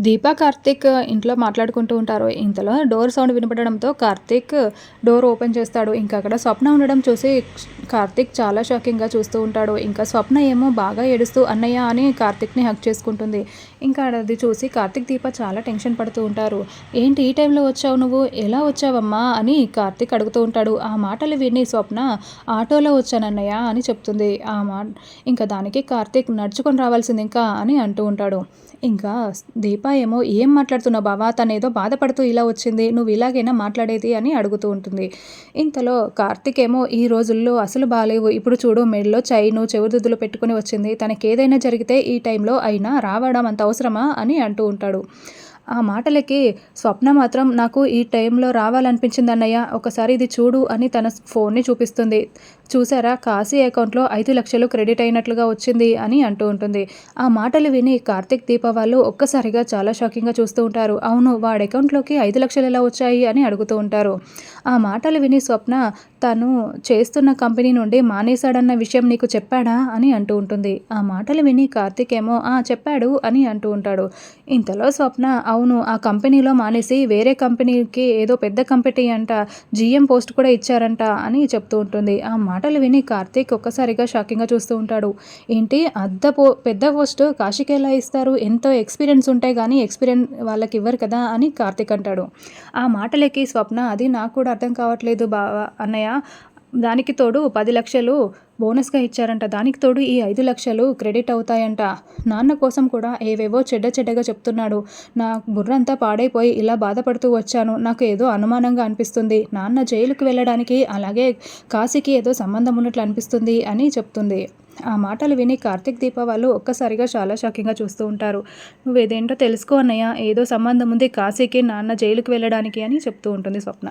దీప కార్తిక్ ఇంట్లో మాట్లాడుకుంటూ ఉంటారు. ఇంతలో డోర్ సౌండ్ వినపడడంతో కార్తిక్ డోర్ ఓపెన్ చేస్తాడు. ఇంకా అక్కడ స్వప్న ఉండడం చూసి కార్తిక్ చాలా షాకింగ్గా చూస్తూ ఉంటాడు. ఇంకా స్వప్న ఏమో బాగా ఏడుస్తూ అన్నయ్య అని కార్తిక్ని హక్ చేసుకుంటుంది. ఇంకా అది చూసి కార్తిక్ దీప చాలా టెన్షన్ పడుతూ ఉంటారు. ఏంటి ఈ టైంలో వచ్చావు నువ్వు? ఎలా వచ్చావమ్మా? అని కార్తిక్ అడుగుతూ ఉంటాడు. ఆ మాటలు విని స్వప్న ఆటోలో వచ్చానన్నయ్య అని చెప్తుంది. ఆ మా ఇంకా దానికి కార్తిక్ నడుచుకొని రావాల్సింది ఇంకా అని అంటూ ఉంటాడు. ఇంకా దీపా ఏమో ఏం మాట్లాడుతున్నావు బావా? తనేదో బాధపడుతూ ఇలా వచ్చింది. నువ్వు ఇలాగైనా మాట్లాడేది అని అడుగుతూ ఉంటుంది. ఇంతలో కార్తిక్ ఏమో ఈ రోజుల్లో అసలు బాగాలేవు. ఇప్పుడు చూడు మెడలో చైను చెవుదుద్దులు పెట్టుకుని వచ్చింది. తనకి ఏదైనా జరిగితే ఈ టైంలో అయినా రావడం అంత అవసరమా అని అంటూ ఉంటాడు. ఆ మాటలకి స్వప్న మాత్రం నాకు ఈ టైంలో రావాలనిపించింది అన్నయ్య ఒకసారి ఇది చూడు అని తన ఫోన్ని చూపిస్తుంది. చూసారా కాశీ అకౌంట్లో ఐదు లక్షలు క్రెడిట్ అయినట్లుగా వచ్చింది అని అంటూ ఉంటుంది. ఆ మాటలు విని కార్తిక్ దీప వాళ్ళు ఒక్కసారిగా చాలా షాకింగ్గా చూస్తూ ఉంటారు. అవును వాడి అకౌంట్లోకి ఐదు లక్షలు ఎలా వచ్చాయి అని అడుగుతూ ఉంటారు. ఆ మాటలు విని స్వప్న తను చేస్తున్న కంపెనీ నుండి మానేశాడన్న విషయం నీకు చెప్పాడా అని అంటూ ఉంటుంది. ఆ మాటలు విని కార్తీక్ ఏమో ఆ చెప్పాడు అని అంటూ ఉంటాడు. ఇంతలో స్వప్న అవును ఆ కంపెనీలో మానేసి వేరే కంపెనీకి ఏదో పెద్ద కంపెనీ అంట జిఎం పోస్ట్ కూడా ఇచ్చారంట అని చెప్తూ ఉంటుంది. ఆ మాటలు విని కార్తీక్ ఒక్కసారిగా షాకింగ్గా చూస్తూ ఉంటాడు. ఏంటి అద్ద పో పెద్ద పోస్ట్ కాశీకి ఎలా ఇస్తారు? ఎంతో ఎక్స్పీరియన్స్ ఉంటాయి కానీ ఎక్స్పీరియన్స్ వాళ్ళకి ఇవ్వరు కదా అని కార్తీక్ అంటాడు. ఆ మాటలకి స్వప్న అది నాకు కూడా అర్థం కావట్లేదు బావా అన్నయ్య దానికి తోడు పది లక్షలు బోనస్గా ఇచ్చారంట. దానికి తోడు ఈ ఐదు లక్షలు క్రెడిట్ అవుతాయంట. నాన్న కోసం కూడా ఏవేవో చెడ్డ చెడ్డగా చెప్తున్నాడు. నా బుర్రంతా పాడైపోయి ఇలా బాధపడుతూ వచ్చాను. నాకు ఏదో అనుమానంగా అనిపిస్తుంది. నాన్న జైలుకు వెళ్ళడానికి అలాగే కాశీకి ఏదో సంబంధం ఉన్నట్లు అనిపిస్తుంది అని చెప్తుంది. ఆ మాటలు విని కార్తిక్ దీప వాళ్ళు ఒక్కసారిగా చాలా షాకింగ్గా చూస్తూ ఉంటారు. నువ్వు ఏదేంటో తెలుసుకో అన్నయ్య. ఏదో సంబంధం ఉంది కాశీకి నాన్న జైలుకి వెళ్ళడానికి అని చెప్తూ ఉంటుంది స్వప్న.